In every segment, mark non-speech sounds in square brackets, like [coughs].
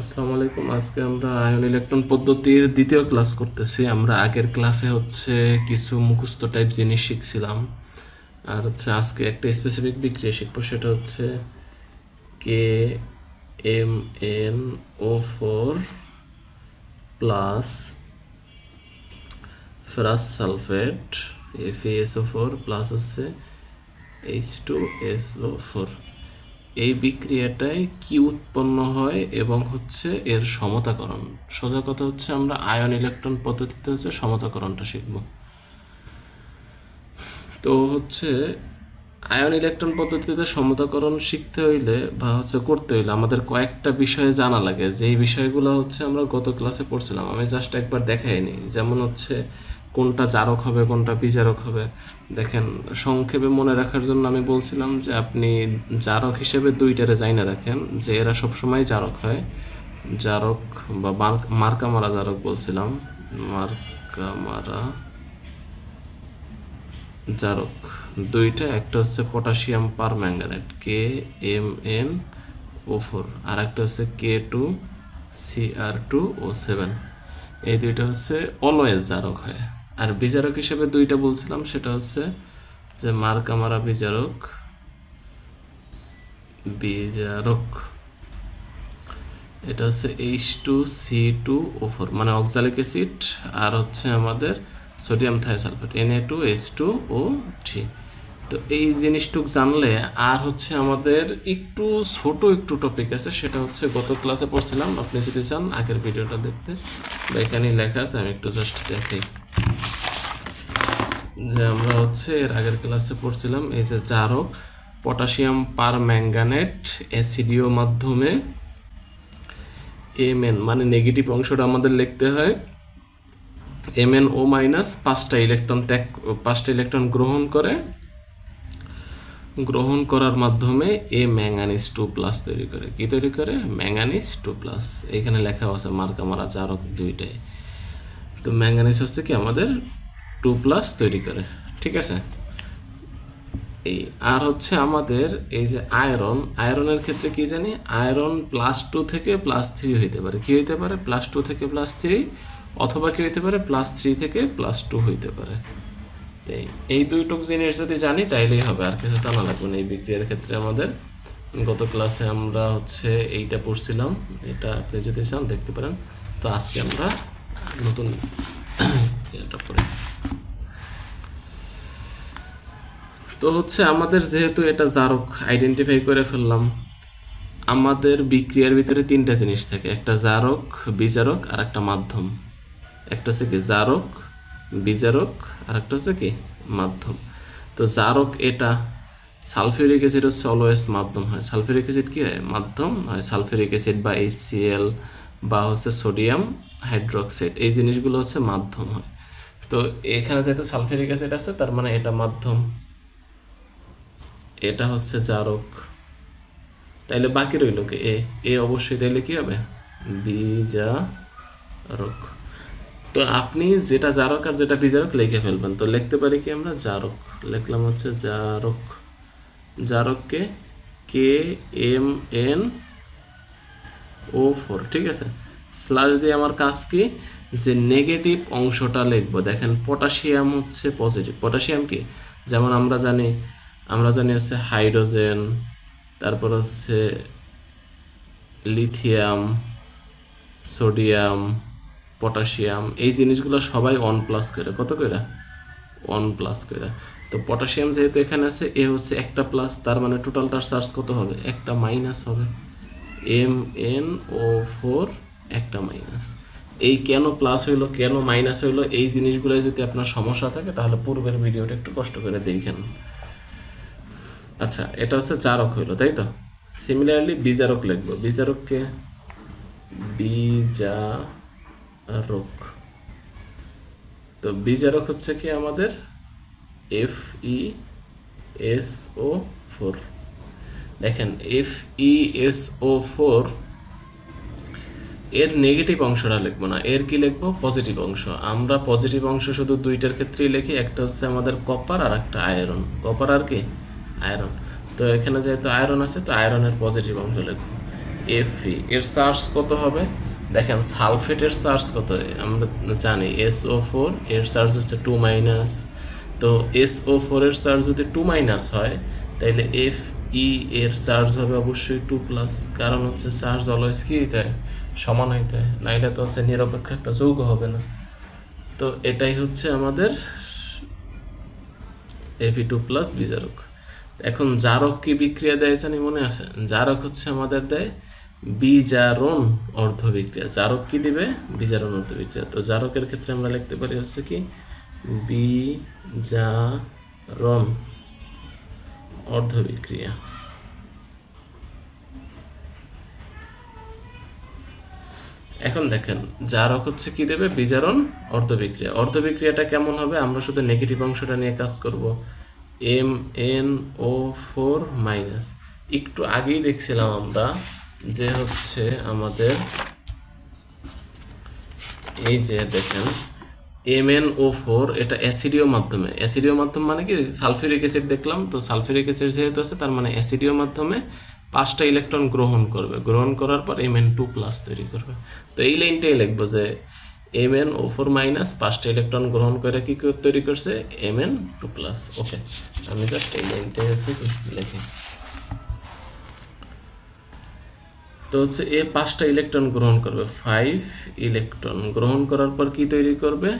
আসসালামু আলাইকুম। আজকে আমরা আয়ন ইলেকট্রন পদ্ধতির দ্বিতীয় ক্লাস করতেছি। আমরা আগের ক্লাসে হচ্ছে কিছু মুখস্থ টাইপ জিনিস শিখছিলাম। আর হচ্ছে আজকে একটা স্পেসিফিক বিক্রিয়া শিখব, সেটা হচ্ছে K M N O four plus ferrous sulphate F S O four plus হচ্ছে H two S O four এই বিক্রিয়াটায় কি উৎপন্ন হয় এবং হচ্ছে এর সমতাকরণ। সোজা কথা হচ্ছে আমরা আয়ন ইলেকট্রন পদ্ধতিতে হচ্ছে সমতাকরণটা শিখব। তো হচ্ছে আয়ন ইলেকট্রন পদ্ধতিতে সমতাকরণ শিখতে হইলে বা হচ্ছে করতে হইলে আমাদের কয়েকটা বিষয়ে জানা লাগে। যেই বিষয়গুলো হচ্ছে আমরা গত ক্লাসে পড়ছিলাম, আমি জাস্ট একবার দেখাইনি। যেমন হচ্ছে কোনটা জারক হবে, কোনটা বিজারক হবে। দেখেন, সংক্ষেপে মনে রাখার জন্য আমি বলছিলাম যে আপনি জারক হিসেবে দুইটারে জাইনা রাখেন, যে এরা সবসময় জারক হয়। জারক বা মার- মার্কা মারা জারক বলছিলাম। মার্কা মারা জারক। দুইটা, একটা হচ্ছে potassium permanganate K M N O four আর একটা হচ্ছে K two, C R two O seven. এই দুইটা হচ্ছে অলওয়েজ জারক হয়। আর বিচারক হিসেবে দুইটা বলছিলাম, সেটা হচ্ছে যে মার্কামারা বিচারক বিচারক, এটা হচ্ছে H two C two O four মানে অক্সালিক অ্যাসিড আর হচ্ছে আমাদের sodium thiosulphate N A two H two O three তো এই জিনিসটুক জানলে আর হচ্ছে আমাদের একটু ছোট একটু টপিক আছে, সেটা হচ্ছে গত ক্লাসে পড়ছিলাম, আপনি যদি চান আগের ভিডিওটা দেখতে। বা এখানেই লেখা আছে, আমি একটু জাস্ট দেখাই যে আমরা হচ্ছে এর আগের ক্লাসে পড়ছিলাম, এই যে জারক, পটাশিয়াম পার ম্যাঙ্গানেট অ্যাসিডিও মাধ্যমে এম মানে নেগেটিভ অংশটা আমাদের লিখতে হয়। এম এন ও মাইনাস পাঁচটা ইলেকট্রন ত্যাগ, পাঁচটা ইলেকট্রন গ্রহণ করে। গ্রহণ করার মাধ্যমে এ ম্যাঙ্গানিস টু প্লাস তৈরি করে। কি তৈরি করে? Manganese two plus. এখানে লেখা আছে মার্কা মারা চারক দুইটাই। তো ম্যাঙ্গানিস হচ্ছে কি আমাদের টু প্লাস তৈরি করে, ঠিক আছে? এই, আর হচ্ছে আমাদের এই যে আয়রন আয়রনের ক্ষেত্রে কি জানি? আয়রন প্লাস টু থেকে প্লাস থ্রি হইতে পারে। কি হইতে পারে? প্লাস টু থেকে প্লাস থ্রি অথবা কি হইতে পারে? প্লাস থ্রি থেকে প্লাস টু হইতে পারে। তো এই- এই দুইটুক জিনিস যদি জানি, তাইলেই হবে। আর কিছু জানা লাগবে না। এই বিক্রিয়ার ক্ষেত্রে আমাদের। গত ক্লাসে আমরা হচ্ছে এইটা পড়ছিলাম। এটা আপনি যদি চান, দেখতে পারেন। তো আজকে আমরা নতুন [coughs] এটা পড়ি। তো হচ্ছে আমাদের যেহেতু এটা জারক আইডেন্টিফাই করে ফেললাম, আমাদের বিক্রিয়ার ভিতরে তিনটা জিনিস থাকে, একটা জারক, বিজারক আর একটা মাধ্যম। একটা হচ্ছে কি জারক, বিজারক আর একটা হচ্ছে কি মাধ্যম। তো জারক এটা সালফিউরিক অ্যাসিড হচ্ছে অলওয়েজ মাধ্যম হয়। সালফিউরিক অ্যাসিড কী হয়? মাধ্যম হয়। সালফিউরিক অ্যাসিড বা এইচসিএল বা হচ্ছে সোডিয়াম হাইড্রোক্সাইড, এই জিনিসগুলো হচ্ছে মাধ্যম হয়। তো এখানে যেহেতু সালফিউরিক অ্যাসিড আছে, তার মানে এটা মাধ্যম। এটা হচ্ছে জারক। তাইলে বাকি রইল কি? এ এ অবশ্যই তাইলে কি হবে? বিজারক তো আপনি যেটা জারক আর যেটা বিজারক লিখে ফেলবেন। তো লিখতে পারি কি আমরা? জারক। লিখলাম হচ্ছে জারক। জারককে K M N O four, ঠিক আছে? স্লাশ দিয়ে আমার কাজ কি? যে নেগেটিভ অংশটা লিখব। দেখেন, পটাশিয়াম হচ্ছে পজিটিভ। পটাশিয়াম কি? যেমন আমরা জানি আমরা জানি হচ্ছে হাইড্রোজেন, তারপর হচ্ছে লিথিয়াম, সোডিয়াম, পটাশিয়াম, এই জিনিসগুলো সবাই ওয়ান প্লাস করে। কত করে? ওয়ান প্লাস করে। তো পটাশিয়াম যেহেতু এখানে আছে, এ হচ্ছে একটা প্লাস তার মানে টোটালটার চার্জ কত হবে? একটা মাইনাস হবে। এম এন ও ফোর একটা মাইনাস এই কেন প্লাস হইল, কেন মাইনাস হইল, এই জিনিসগুলো যদি আপনার সমস্যা থাকে, তাহলে পূর্বের ভিডিওটা একটু কষ্ট করে দেখেন। আচ্ছা এটা হচ্ছে চারক হইল, তাই তো? সিমিলারলি বিজারক লিখব। বিজারককে বিজারক। তো বিজারক হচ্ছে কি আমাদের? F E S O four দেখেন F E S O four এর নেগেটিভ অংশটা লিখব না। এর কি লিখব? পজিটিভ অংশ। আমরা পজিটিভ অংশ শুধু দুইটার ক্ষেত্রেই লিখি, একটা হচ্ছে আমাদের কপার আর একটা আয়রন কপার আর কি? আয়রন তো এখানে যেহেতু আয়রন আছে, তো আয়রনের পজিটিভ অংশ লিখব এফি এর চার্জ কত হবে? দেখেন সালফেটের চার্জ কত? আমরা জানি এসও ফোর এর চার্জ হচ্ছে টু মাইনাস তো এসও ফোর এর চার্জ যদি টু মাইনাস হয়, তাহলে এফ ই এর চার্জ হবে অবশ্যই টু প্লাস কারণ হচ্ছে চার্জ অলওয়েজ কি হইতে হয়? সমান হইতে হয়। নাইলে তো হচ্ছে নিরপেক্ষ একটা যৌগ হবে না। তো এটাই হচ্ছে আমাদের এফি টু প্লাস বিজারক এখন জারক কি বিক্রিয়া দেয় জানি মনে আছে? জারক হচ্ছে আমাদের দেয় বিজারণ অর্ধ বিক্রিয়া জারক কি দিবে? বিজারণ অর্ধ বিক্রিয়া তো জারকের ক্ষেত্রে আমরা লিখতে পারি হচ্ছে কি? বিজারণ অর্ধ বিক্রিয়া এখন দেখেন, জারক হচ্ছে কি দেবে? বিজারণ অর্ধ বিক্রিয়া অর্ধ বিক্রিয়াটা কেমন হবে? আমরা শুধু নেগেটিভ অংশটা নিয়ে কাজ করব। M N O four minus একটু আগেই দেখছিলাম আমরা যে হচ্ছে আমাদের এই যে দেখেন এম এন ও ফোর এটা অ্যাসিডিও মাধ্যমে। অ্যাসিডিও মাধ্যম মানে কি? সালফিউরিক অ্যাসিড দেখলাম, তো সালফিউরিক অ্যাসিড যেহেতু আছে, তার মানে অ্যাসিডিও মাধ্যমে পাঁচটা ইলেকট্রন গ্রহণ করবে। গ্রহণ করার পর এম এন টু প্লাস তৈরি করবে। তো এই লাইনটাই লিখব যে M N O four minus পাঁচটা ইলেকট্রন গ্রহণ করে কি তৈরি করছে? M N two plus okay আমি জাস্ট এই হচ্ছে কি লিখি। তো হচ্ছে এ পাঁচটা ইলেকট্রন গ্রহণ করবে। ফাইভ ইলেকট্রন গ্রহণ করার পর কি তৈরি করবে?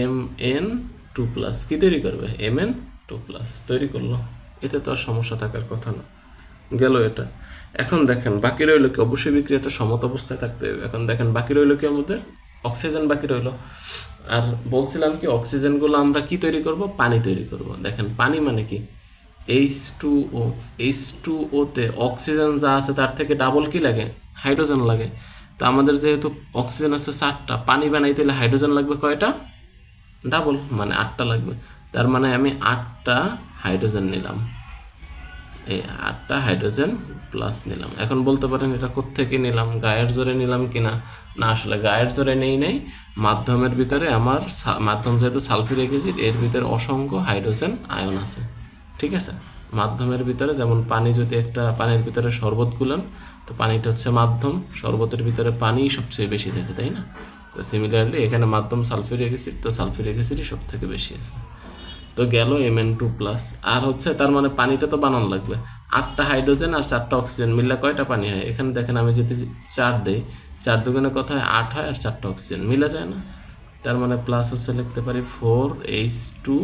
এম এন টু প্লাস কি তৈরি করবে? এম এন টু প্লাস তৈরি করল। এতে তো আর সমস্যা থাকার কথা না। গেল এটা। এখন দেখেন, বাকি রইল কি? অবশ্যই বিক্রিয়াটা সমত অবস্থায় থাকতে হবে। এখন দেখেন, বাকি রইল কি আমাদের? অক্সিজেন বাকি রইল। আর বলছিলাম কি, অক্সিজেনগুলো আমরা কি তৈরি করব? পানি তৈরি করব। দেখেন, পানি মানে কি? H two O H two ওতে অক্সিজেন যা আছে তার থেকে ডাবল কি লাগে? হাইড্রোজেন লাগে। তো আমাদের যেহেতু অক্সিজেন আছে চারটা, পানি বানাইতে হলে হাইড্রোজেন লাগবে কয়টা? ডাবল মানে আটটা লাগবে। তার মানে আমি আটটা হাইড্রোজেন নিলাম। এই আটটা হাইড্রোজেন প্লাস নিলাম। এখন বলতে পারেন এটা কোত্থেকে নিলাম? গায়ের জোরে নিলাম কি না না আসলে গায়ের জোরে নেই নেই। মাধ্যমের ভিতরে আমার মাধ্যম যেহেতু সালফিউরিক অ্যাসিড, এর ভিতরে অসংখ্য হাইড্রোজেন আয়ন আছে। ঠিক আছে? মাধ্যমের ভিতরে যেমন পানি যদি একটা পানির ভিতরে শরবত গুলান, তো পানিটা হচ্ছে মাধ্যম। শরবতের ভিতরে পানিই সবচেয়ে বেশি থাকে, তাই না? তো সিমিলারলি এখানে মাধ্যম সালফিউরিক অ্যাসিড, তো সালফিউরিক অ্যাসিডই সব থেকে বেশি আছে। তো গেল এম এন টু প্লাস আর হচ্ছে তার মানে পানিটা তো বানানো লাগবে। আটটা হাইড্রোজেন আর চারটা অক্সিজেন মিললে কয়টা পানি হয়? এখানে দেখেন আমি যদি চার দিই, চার দুগুণে কত হয়? আট হয় আর চারটা অক্সিজেন মিলে যায় না। তার মানে প্লাস হচ্ছে লিখতে পারি ফোর এইচ টু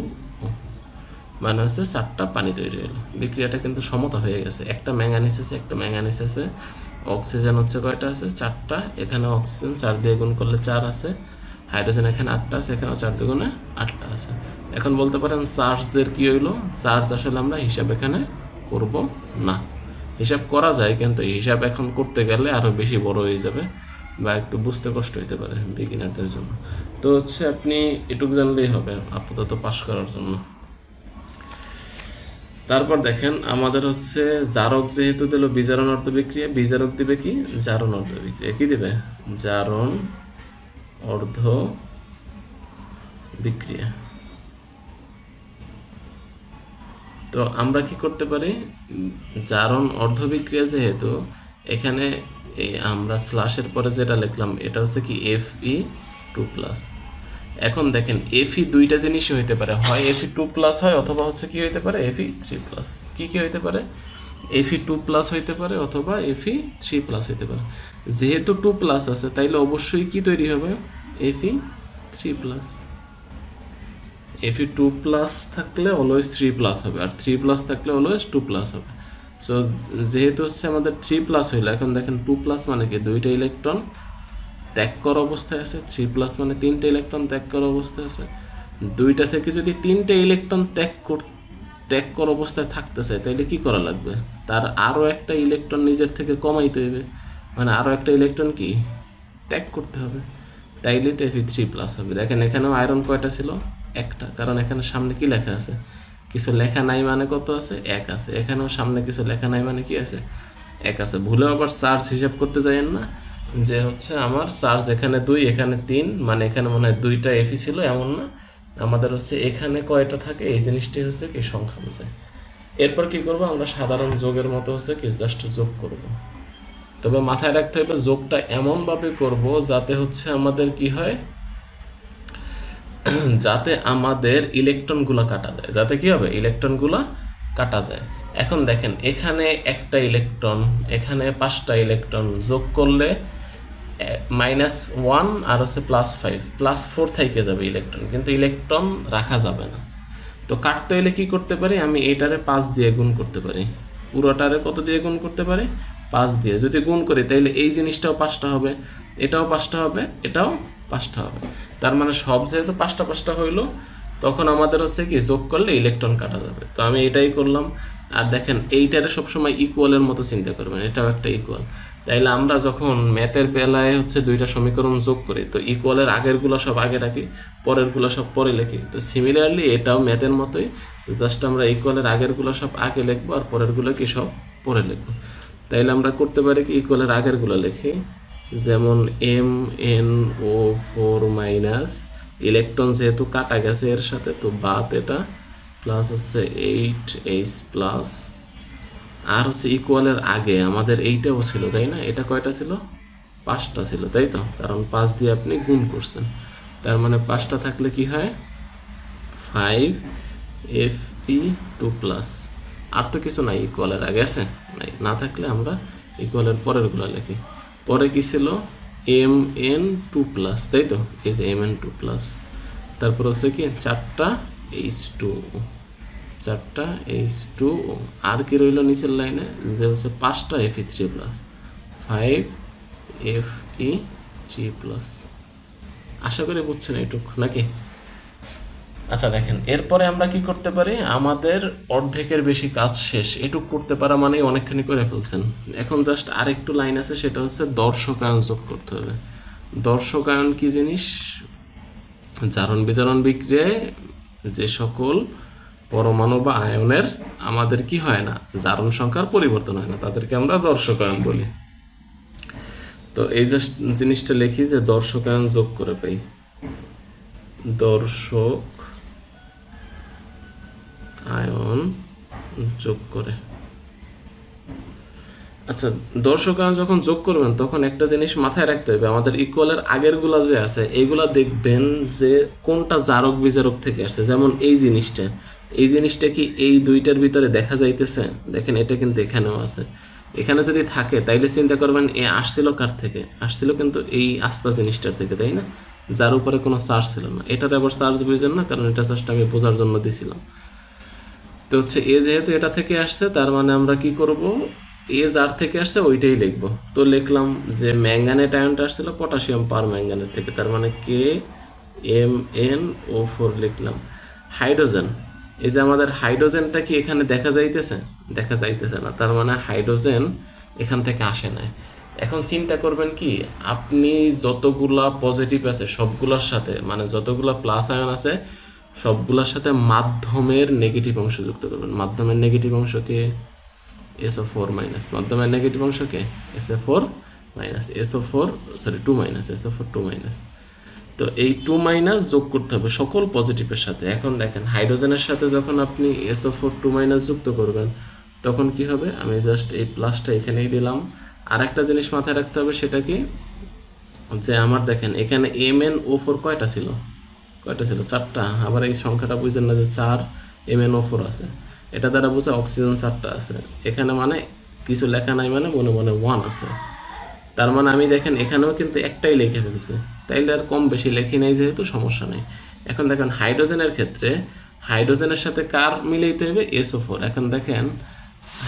মানে হচ্ছে চারটা পানি তৈরি হলো। বিক্রিয়াটা কিন্তু সমতা হয়ে গেছে। একটা ম্যাঙ্গানিস আছে, একটা ম্যাঙ্গানিস আছে। অক্সিজেন হচ্ছে কয়টা আছে? চারটা। এখানে অক্সিজেন চার দিয়ে গুণ করলে চার আছে। হাইড্রোজেন এখানে আটটা আছে, এখানেও চার দুগুণে আটটা আছে। এখন বলতে পারেন চার্জের কি হইল? চার্জ আসলে আমরা হিসাব এখানে করব না। হিসাব করা যায় কিন্তু হিসাব এখন করতে গেলে আরও বেশি বড় হয়ে যাবে বা একটু বুঝতে কষ্ট হতে পারে বিগিনারদের জন্য। তো হচ্ছে আপনি এটুক জানলেই হবে আপাতত পাশ করার জন্য। তারপর দেখেন আমাদের হচ্ছে জারক যেহেতু দিল বিজারণ অর্থ বিক্রিয়া, বিজারক দিবে কি? জারণ অর্ধ বিক্রিয়া। কি দিবে? জারণ অর্ধ বিক্রিয়া। তো আমরা কি করতে পারি? জারণ অর্ধ বিক্রিয়া যেহেতু, এখানে এই আমরা স্ল্যাশের পরে যেটা লিখলাম, এটা হচ্ছে কি এফ ই টু প্লাস এখন দেখেন এফি দুইটা জিনিসই হইতে পারে। হয় এফি টু প্লাস হয়, অথবা হচ্ছে কি হইতে পারে এফি থ্রি প্লাস কি কি হইতে পারে? এফি টু প্লাস হইতে পারে, অথবা এফি থ্রি প্লাস হইতে পারে। যেহেতু টু প্লাস আছে, তাইলে অবশ্যই কি তৈরি হবে? F E three plus F E two plus থাকলে অলওয়েজ থ্রি প্লাস হবে। আর থ্রি প্লাস থাকলে অলওয়েজ টু প্লাস হবে। সো যেহেতু হচ্ছে আমাদের থ্রি প্লাস হইল, এখন দেখেন টু প্লাস মানে কি? দুইটা ইলেকট্রন ত্যাগ করা অবস্থায় আছে। থ্রি প্লাস মানে তিনটে ইলেকট্রন ত্যাগ করা অবস্থায় আছে। দুইটা থেকে যদি তিনটে ইলেকট্রন ত্যাগ কর ত্যাগ করা অবস্থায় থাকতে চায় তাহলে কি করা লাগবে? তার আরও একটা ইলেকট্রন নিজের থেকে কমাইতে হইবে। মানে আরও একটা ইলেকট্রন কি? ত্যাগ করতে হবে। তাইলে তো এফি থ্রি প্লাস হবে। দেখেন এখানেও আয়রন কয়টা ছিল? একটা। কারণ এখানে সামনে কি লেখা আছে? কিছু লেখা নাই মানে কত আছে? এক আছে। এখানেও সামনে কিছু লেখা নাই মানে কি আছে? এক আছে। ভুলেও আবার চার্জ হিসাব করতে যাইয়েন না। যে হচ্ছে আমার চার্জ এখানে দুই, এখানে তিন মানে এখানে মনে হয় দুইটা এফি ছিল, এমন না। আমাদের হচ্ছে এখানে কয়টা থাকে? এই জিনিসটাই হচ্ছে কি সংখ্যা বোঝায়। এরপর কি করব? আমরা সাধারণ যোগের মতো হচ্ছে কি জাস্ট যোগ করব। তবে মাথায় রাখতে হবে যোগটা এমনভাবে করব যাতে হচ্ছে আমাদের কি হয়? [clears throat] যাতে আমাদের ইলেকট্রনগুলো কাটা যায়। যাতে কি হবে? ইলেকট্রনগুলো কাটা যায়। এখন দেখেন, এখানে একটা ইলেকট্রন, এখানে পাঁচটা ইলেকট্রন যোগ করলে মাইনাস ওয়ান আর হচ্ছে প্লাস ফাইভ প্লাস ফোর থেকে যাবে ইলেকট্রন, কিন্তু ইলেকট্রন রাখা যাবে না। তো কাটতে হলে কি করতে পারি? আমি এইটারে পাঁচ দিয়ে গুণ করতে পারি। পুরোটারে কত দিয়ে গুণ করতে পারি? পাঁচ দিয়ে। যদি গুণ করি তাহলে এই জিনিসটাও পাঁচটা হবে, এটাও পাঁচটা হবে, এটাও পাঁচটা হবে। তার মানে সব যেহেতু পাঁচটা পাঁচটা হইল, তখন আমাদের হচ্ছে কি যোগ করলে ইলেকট্রন কাটা যাবে। তো আমি এটাই করলাম। আর দেখেন এইটারে সবসময় ইকুয়ালের মতো চিন্তা করবেন, এটাও একটা ইকুয়াল তাইলে আমরা যখন ম্যাথের বেলায় হচ্ছে দুইটা সমীকরণ যোগ করি, তো ইকুয়ালের আগেরগুলো সব আগে রাখি, পরেরগুলো সব পরে লিখি। তো সিমিলারলি এটাও ম্যাথের মতোই জাস্ট আমরা ইকুয়ালের আগেরগুলো সব আগে লিখব, আর পরেরগুলো কি সব পরে লিখব। তাইলে আমরা করতে পারি কি ইকুয়ালের আগেরগুলো লিখি। যেমন M N O four minus electron যেহেতু কাটা গেছে, এর সাথে তো বাদ এটা প্লাস হচ্ছে এইট এইচ প্লাস আর হচ্ছে ইকুয়ালের আগে, আমাদের এইটাও ছিল, তাই না? এটা কয়টা ছিল? পাঁচটা ছিল, তাই তো? কারণ পাঁচ দিয়ে আপনি গুণ করছেন। তার মানে পাঁচটা থাকলে কি হয়? Five F E two plus আর তো কিছু নাই ইকুয়ালের আগে আছে? নাই। না থাকলে আমরা ইকুয়ালের পরেরগুলো লিখি। পরে কি ছিল? এম এন টু প্লাস তাই তো? যে এম এন টু প্লাস তারপর হচ্ছে কি, চারটা এইচ টু চারটা এইচ টু আর কি রইল নিচের লাইনে? যে হচ্ছে পাঁচটা F E three plus five F E three plus আশা করি বুঝছেন এটুক নাকি? আচ্ছা দেখেন, এরপরে আমরা কি করতে পারি? আমাদের অর্ধেকের বেশি কাজ শেষ। এটুক করতে পারা মানেই অনেকখানি করে ফেলছেন। এখন জাস্ট আরেকটু লাইন আছে, সেটা হচ্ছে দর্শকায়ন যোগ করতে হবে। দর্শকায়ন কি জিনিস? জারণ বিজারণ বিক্রিয়ায় যে সকল পরমাণু বা আয়নের আমাদের কি হয় না, জারণ সংখ্যার পরিবর্তন হয় না, তাদেরকে আমরা দর্শকায়ন বলি। তো এই যে জিনিসটা লিখি যে দর্শকায়ন যোগ করে পাই। দর্শক আয়ন যোগ করে। আচ্ছা দর্শকায়ন যখন যোগ করবেন, তখন একটা জিনিস মাথায় রাখতে হবে। আমাদের ইকুয়ালের আগেরগুলা যে আছে এইগুলা দেখবেন যে কোনটা জারক বিজারক থেকে আসছে। যেমন এই জিনিসটা। এই জিনিসটা কি এই দুইটার ভিতরে দেখা যাইতেছে? দেখেন, এটা কিন্তু এখানেও আছে। এখানে যদি থাকে, তাইলে চিন্তা করবেন, এ আসছিল কার থেকে? আসছিল কিন্তু এই আস্তা জিনিসটার থেকে, তাই না? যার উপরে কোনো চার্জ ছিল না। এটার আবার চার্জ বুঝেন না, কারণ এটা জাস্ট আমি বোঝার জন্য দিছিলাম। তো হচ্ছে এ যেহেতু এটা থেকে আসছে, তার মানে আমরা কি করব? এ যার থেকে আসছে, ওইটাই লিখব। তো লিখলাম যে ম্যাঙ্গানেট আয়নটা আসছিল পটাশিয়াম পার ম্যাঙ্গানেট থেকে, তার মানে কে? এম, এন, ও ফোর লিখলাম। হাইড্রোজেন। এই যে আমাদের হাইড্রোজেনটা কি এখানে দেখা যাইতেছে? দেখা যাইতেছে না, তার মানে হাইড্রোজেন এখান থেকে আসে না এখন চিন্তা করবেন কি, আপনি যতগুলা পজিটিভ আছে, সবগুলোর সাথে মানে যতগুলা প্লাস আয়ন আছে সবগুলোর সাথে মাধ্যমের নেগেটিভ অংশ যুক্ত করবেন। মাধ্যমের নেগেটিভ অংশকে এসও ফোর মাইনাস মাধ্যমের নেগেটিভ অংশকে S A four minus S O four sorry two minus S O four two minus তো এই টু মাইনাস যোগ করতে হবে সকল পজিটিভের সাথে। এখন দেখেন হাইড্রোজেনের সাথে যখন আপনি এসও ফোর টু মাইনাস যুক্ত করবেন, তখন কি হবে? আমি জাস্ট এই প্লাসটা এখানেই দিলাম। আর একটা জিনিস মাথায় রাখতে হবে সেটা কি? যে আমার দেখেন, এখানে এম এন ও ফোর কয়টা ছিল? কয়টা ছিল? চারটা। আবার এই সংখ্যাটা বুঝছেন না যে চার এম এন ফোর আছে। এটা দ্বারা বুঝে অক্সিজেন চারটা আছে। এখানে মানে কিছু লেখা নাই মানে মনে মনে ওয়ান আছে। তার মানে আমি দেখেন, এখানেও কিন্তু একটাই লিখে ফেলছে। তাইলে আর কম বেশি লেখি নাই যেহেতু সমস্যা নেই। এখন দেখেন, হাইড্রোজেনের ক্ষেত্রে হাইড্রোজেনের সাথে কার মিলাইতে হবে? এসও ফোর এখন দেখেন,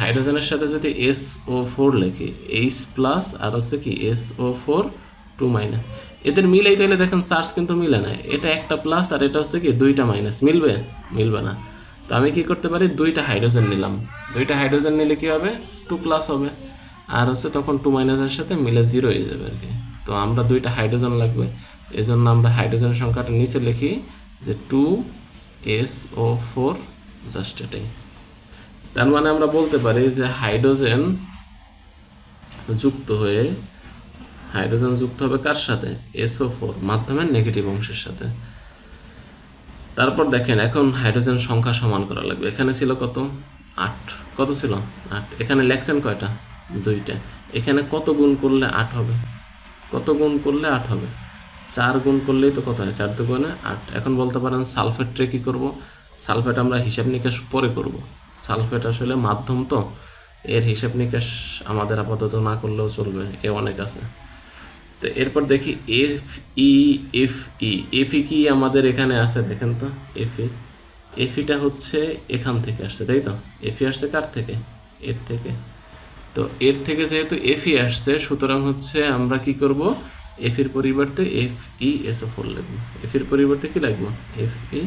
হাইড্রোজেনের সাথে যদি এস ও ফোর লিখি এইচ প্লাস আর হচ্ছে কি S O four two minus এদের মিলাইতে তাহলে দেখেন চার্জ কিন্তু মিলে না। এটা একটা প্লাস আর এটা হচ্ছে কি দুইটা মাইনাস মিলবে? মিলবে না। তো আমি কি করতে পারি? দুইটা হাইড্রোজেন নিলাম। দুইটা হাইড্রোজেন নিলে কি হবে? টু প্লাস হবে। আর হচ্ছে তখন টু মাইনাসের সাথে মিলে জিরো হয়ে যাবে আর কি। তো আমরা দুইটা হাইড্রোজেন লাগবে। এই জন্য আমরা হাইড্রোজেনের সংখ্যাটা নিচে লিখি যে two S O four just এটাই। তার মানে আমরা বলতে পারি যে হাইড্রোজেন যুক্ত হয়ে হাইড্রোজেন যুক্ত হবে কার সাথে? এসও ফোর মাধ্যমের নেগেটিভ অংশের সাথে। তারপর দেখেন, এখন হাইড্রোজেন সংখ্যা সমান করা লাগবে। এখানে ছিল কত? আট। কত ছিল? আট। এখানে লেখছেন কয়টা? দুইটা। এখানে কত গুণ করলে আট হবে? কত গুণ করলে আট হবে? চার গুণ করলেই তো কত হয়? চার দুগুণে আট। এখন বলতে পারেন সালফেটরে কী করব? সালফেট আমরা হিসাব নিকাশ পরে করব। সালফেট আসলে মাধ্যম তো। এর হিসাব নিকাশ আমাদের আপাতত না করলেও চলবে। এ অনেক আছে। তো এরপর দেখি F E F E F E কি আমাদের এখানে আছে? দেখেন তো এফ ই এফিটা হচ্ছে এখান থেকে আসছে, তাই তো? এফ ই আসছে কার থেকে? এর থেকে। তো এর থেকে যেহেতু এফি আসছে, সুতরাং হচ্ছে আমরা কি করব? এফির পরিবর্তে F E S O four F এফির পরিবর্তে কি লিখব? F E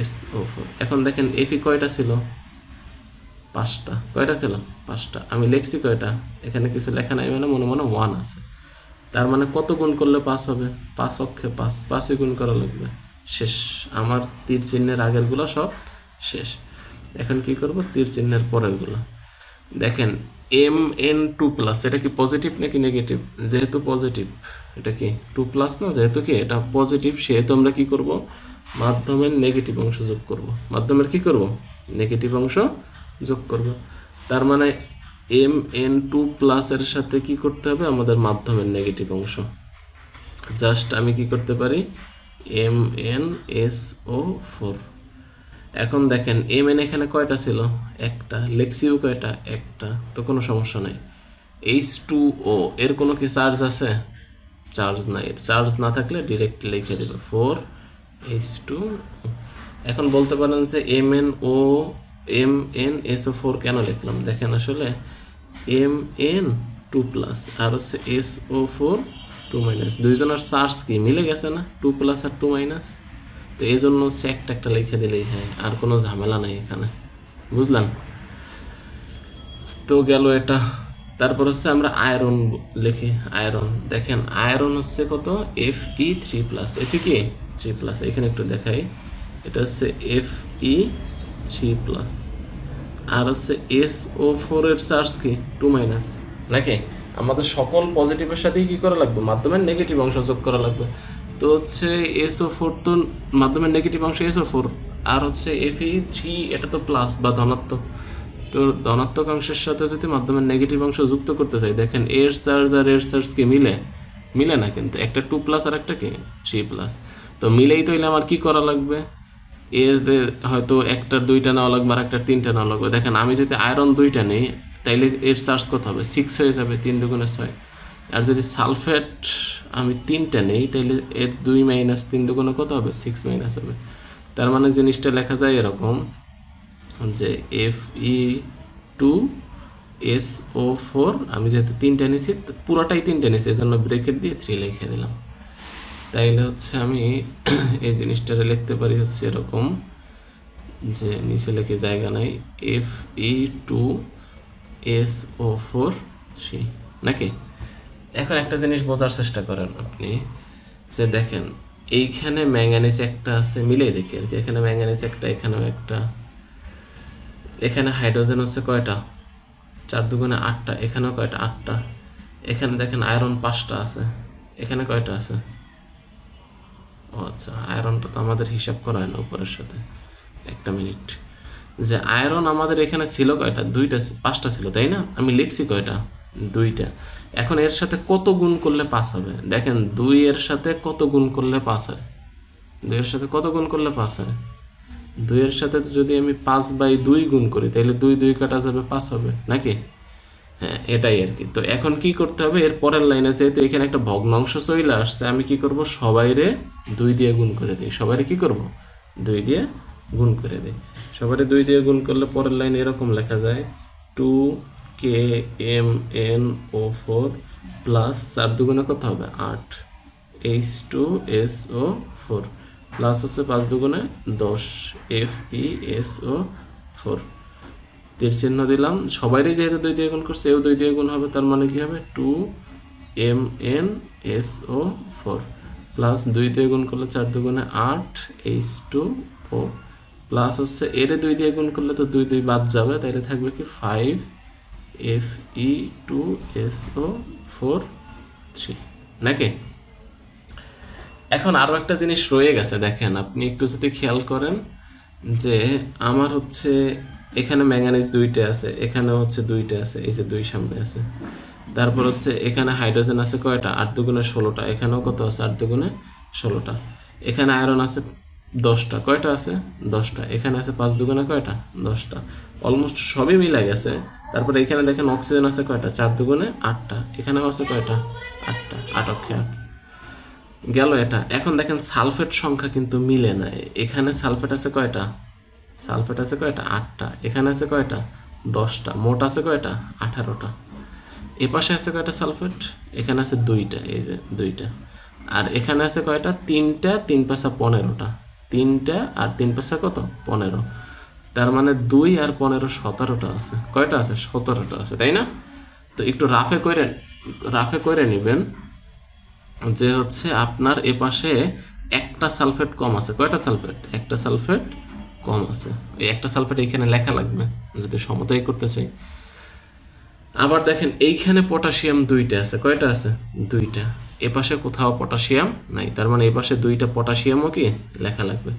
S O four এখন দেখেন এফ ই কয়টা ছিল? পাঁচটা। কয়টা ছিল? পাঁচটা। আমি লিখছি কয়টা? এখানে কিছু লেখা নাই মানে মনে মনে ওয়ান আছে। তার মানে কত গুণ করলে পাস হবে? পাঁচ অক্ষে পাঁচ পাঁচে গুণ করা লাগবে। শেষ। আমার তীর চিহ্নের আগেরগুলো সব শেষ। এখন কি করব? তীর চিহ্নের পরেরগুলো। দেখেন, এম এন টু প্লাস এটা কি পজিটিভ নাকি নেগেটিভ যেহেতু পজিটিভ এটা কি টু প্লাস না? যেহেতু কি এটা পজিটিভ সেহেতু আমরা কি করব? মাধ্যমের নেগেটিভ অংশ যোগ করব। মাধ্যমের কি করব? নেগেটিভ অংশ যোগ করব। তার মানে এম এন টু প্লাসের সাথে কি করতে হবে? আমাদের মাধ্যমের নেগেটিভ অংশ। জাস্ট আমি কি করতে পারি? M N S O four এখন দেখেন এম এন এখানে কয়টা ছিল? একটা। লেক্সিও কয়টা? একটা। তো কোনো সমস্যা নাই। এইচ টু ও এর কোনো কি চার্জ আছে? চার্জ নাই। চার্জ না থাকলে ডিরেক্ট লিখে দেবে। ফোর এইচ টু এখন বলতে পারেন যে M N O M N S O four কেন লিখলাম? দেখেন আসলে এম এন টু প্লাস আর হচ্ছে S O four two minus. দুইজনের চার্জ কি? মিলে গেছে না? টু প্লাস আর টু মাইনাস? তো এই জন্য সেক্ট একটা লিখে দিলেই হয়, আর কোনো ঝামেলা নাই এখানে। বুঝলেন? তো গেল এটা। তারপর হচ্ছে আমরা আয়রন লিখি, আয়রন। দেখেন, আয়রন হচ্ছে কত? F E three plus. F কি? Three plus. এখানে একটু দেখাই। এটা হচ্ছে এফ ই থ্রি প্লাস। আর হচ্ছে এস ও ফোর এর চার্জ কি? টু মাইনাস নাকি? আমাদের সকল পজিটিভের সাথেই কি করা লাগবে? মাধ্যমের নেগেটিভ অংশ যোগ করা লাগবে। তো হচ্ছে এস ও ফোর তো মাধ্যমের নেগেটিভ অংশ এস ও ফোর আর হচ্ছে এফ ই থ্রি এটা তো প্লাস বা ধনাত্মক। তো ধনাত্মক অংশের সাথে যদি মাধ্যমের নেগেটিভ অংশ যুক্ত করতে চাই, দেখেন এর চার্জ আর এর চার্জ কি মিলে? মিলে না কিন্তু। একটা টু প্লাস আর একটা কি? থ্রি প্লাস তো মিলেই তো আমার কি করা লাগবে? এর হয়তো একটার দুইটা নেওয়া লাগবে আর একটার তিনটা নেওয়া লাগবে দেখেন, আমি যদি আয়রন দুইটা নিই, তাইলে এর চার্জ কত হবে? সিক্স হয়ে যাবে, তিন দুগুণে ছয়। আর যদি সালফেট আমি তিনটা নেই, তাইলে এর দুই মাইনাস তিন দুগুণে কত হবে? সিক্স মাইনাস হবে। তার মানে জিনিসটা লেখা যায় এরকম যে F E two S O four আমি যেহেতু তিনটা তো পুরোটাই তিনটা নিছি এই জন্য ব্রেকেট দিয়ে থ্রি লিখে দিলাম। তাইলে হচ্ছে আমি [clears throat] এই জিনিসটারে লিখতে পারি হচ্ছে এরকম যে নিচে লিখে জায়গা নাই F E two S O four three নাকি? এখন একটা জিনিস বোঝার চেষ্টা করেন আপনি যে দেখেন, এইখানে ম্যাঙ্গানিস একটা আছে মিলিয়ে দেখি আর কি। এখানে ম্যাঙ্গানিস একটা, এখানেও একটা। এখানে হাইড্রোজেন হচ্ছে কয়টা? চার দুগুণে আটটা, এখানেও কয়টা? আটটা। এখানে দেখেন আয়রন পাঁচটা আছে, এখানে কয়টা আছে? ও আচ্ছা আয়রনটা তো আমাদের হিসাব করা হয় না উপরের সাথে। একটা মিনিট। যে আয়রন আমাদের এখানে ছিল কয়টা? দুইটা পাঁচটা ছিল, তাই না? আমি লিখছি কয়টা? দুইটা। এখন এর সাথে কত গুণ করলে পাস হবে? দেখেন, দুই এর সাথে কত গুণ করলে পাস হয়? দুইয়ের সাথে কত গুণ করলে পাস হয়? দুইয়ের সাথে যদি আমি পাঁচ বাই দুই গুণ করি তাহলে দুই দুই কাটা যাবে পাস হবে, নাকি? হ্যাঁ এটাই আর কি। তো এখন কি করতে হবে? এর পরের লাইনে যেহেতু এখানে একটা ভগ্নাংশ চলে আসছে, আমি কি করব? সবাইরে দুই দিয়ে গুণ করে দিই। সবাইরে কি করব? দুই দিয়ে গুণ করে দিই। সবাইরে দুই দিয়ে গুণ করলে পরের লাইন এরকম লেখা যায়, two K M N O four plus চার দুগুণে কত হবে? আট। H two S O four. Plus হচ্ছে পাঁচ দুগুণে দশ। F E S O four. তীর চিহ্ন দিলাম। সবারই যেহেতু দুই দিয়ে গুণ করছে, এও দুই দিয়ে গুণ হবে, তার মানে কি হবে? Two M N S O four plus দুই দিয়ে গুণ করলে চার দুগুণে আট এইচ টু ও প্লাস হচ্ছে এর দুই দিয়ে গুণ করলে তো দুই দুই বাদ যাবে তাহলে থাকবে কি five F E two S O four three নাকি? এখন আরও একটা জিনিস রয়ে গেছে, দেখেন, আপনি একটু যদি খেয়াল করেন যে আমার হচ্ছে এখানে ম্যাঙ্গানিজ দুইটা আছে, এখানে হচ্ছে দুইটা আছে, এই যে দুই সামনে আছে। তারপর হচ্ছে এখানে হাইড্রোজেন আছে কয়টা? আট দুগুণে ষোলোটা। এখানেও কত আছে? আট দুগুণে ষোলোটা। এখানে আয়রন আছে দশটা। কয়টা আছে? দশটা। এখানে আছে পাঁচ দুগুণে কয়টা? দশটা। অলমোস্ট সবই মিলে গেছে। তারপরে এখানে দেখেন অক্সিজেন আছে কয়টা? চার দুগুণে আটটা। এখানেও আছে কয়টা? আটটা। আট অক্ষে আট। গেল এটা। এখন দেখেন সালফেট সংখ্যা কিন্তু মিলে না এখানে সালফেট আছে কয়টা? সালফেট আছে কয়টা? আটটা। এখানে আছে কয়টা? দশটা। মোট আছে কয়টা? আঠারোটা। এ পাশে আছে কয়টা সালফেট এখানে আছে দুইটা, এই যে দুইটা। আর এখানে আছে কয়টা? তিনটা, তিন পাশা পনেরোটা। তিনটা আর তিন পাশা কত? পনেরো। তার মানে দুই আর পনেরো সতেরোটা আছে। কয়টা আছে? সতেরোটা আছে, তাই না? তো একটু রাফে করে রাফে করে নেবেন যে হচ্ছে আপনার এ পাশে একটা সালফেট কম আছে। কয়টা সালফেট একটা সালফেট কম আছে। এই একটা সালফেট এখানে লেখা লাগবে, যদি সমতাই করতে চাই। আবার দেখেন, এইখানে পটাশিয়াম দুইটা আছে। কয়টা আছে? দুইটা। এ পাশে কোথাও পটাশিয়াম নাই। তার মানে এই পাশে দুইটা পটাশিয়ামও কি লেখা লাগবে।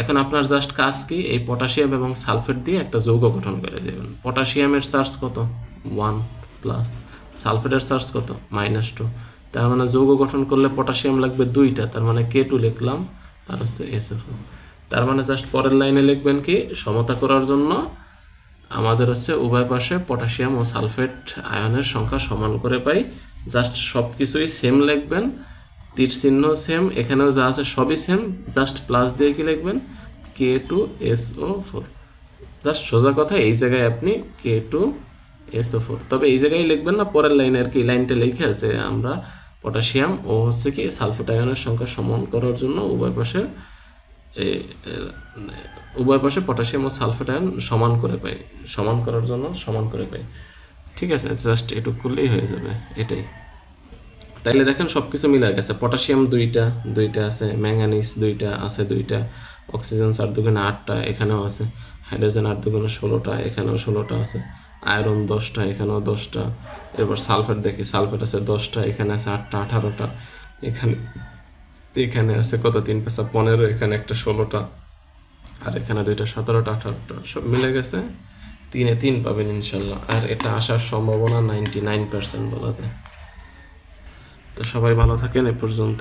এখন আপনার জাস্ট কাজ কি? এই পটাশিয়াম এবং সালফেট দিয়ে একটা যৌগ গঠন করে দেবেন। পটাশিয়ামের চার্জ কত? One plus. সালফেটের চার্জ কত? Minus two. তার মানে যৌগ গঠন করলে পটাশিয়াম লাগবে দুইটা। তার মানে কে টু লিখলাম? আর হচ্ছে এসএফ তার মানে জাস্ট পরের লাইনে লিখবেন কি, সমতা করার জন্য আমাদের হচ্ছে উভয় পাশে পটাশিয়াম ও সালফেট আয়নের সংখ্যা সমান করে পাই। জাস্ট সব কিছুই সেম লিখবেন, তীর চিহ্ন সেম এখানেও যা আছে সবই সেম জাস্ট প্লাস দিয়ে কি লিখবেন? K two S O four just সোজা কথা, এই জায়গায় আপনি K two S O four তবে এই জায়গায় লিখবেন না, পরের লাইনে আর কি লাইনটা লিখে আছে আমরা পটাশিয়াম ও হচ্ছে কি সালফেট আয়নের সংখ্যা সমান করার জন্য উভয় পাশে উভয় পাশে পটাশিয়াম ও সালফেট আয়ন সমান করে পাই। সমান করার জন্য সমান করে পাই। ঠিক আছে জাস্ট এটুক করলেই হয়ে যাবে, এটাই। তাইলে দেখেন সব কিছু মিলে গেছে। পটাশিয়াম দুইটা দুইটা আছে, ম্যাঙ্গানিজ দুইটা আছে, দুইটা। অক্সিজেন চার দুগুণে আটটা এখানেও আছে। হাইড্রোজেন আট দুগুণে ষোলোটা, এখানেও ষোলোটা আছে। আয়রন দশটা, এখানেও দশটা। এরপর সালফেট দেখি, সালফেট আছে দশটা, এখানে আছে আটটা, আঠারোটা। এখানে এখানে আছে কত? তিন পেশা পনেরো, এখানে একটা ষোলোটা, আর এখানে দুইটা সতেরোটা, আঠারোটা, সব মিলে গেছে। তিনে তিন পাবেন ইনশাল্লাহ, আর এটা আসার সম্ভাবনা নাইনটি নাইন পার্সেন্ট বলা যায়। তো সবাই ভালো থাকেন এ পর্যন্ত।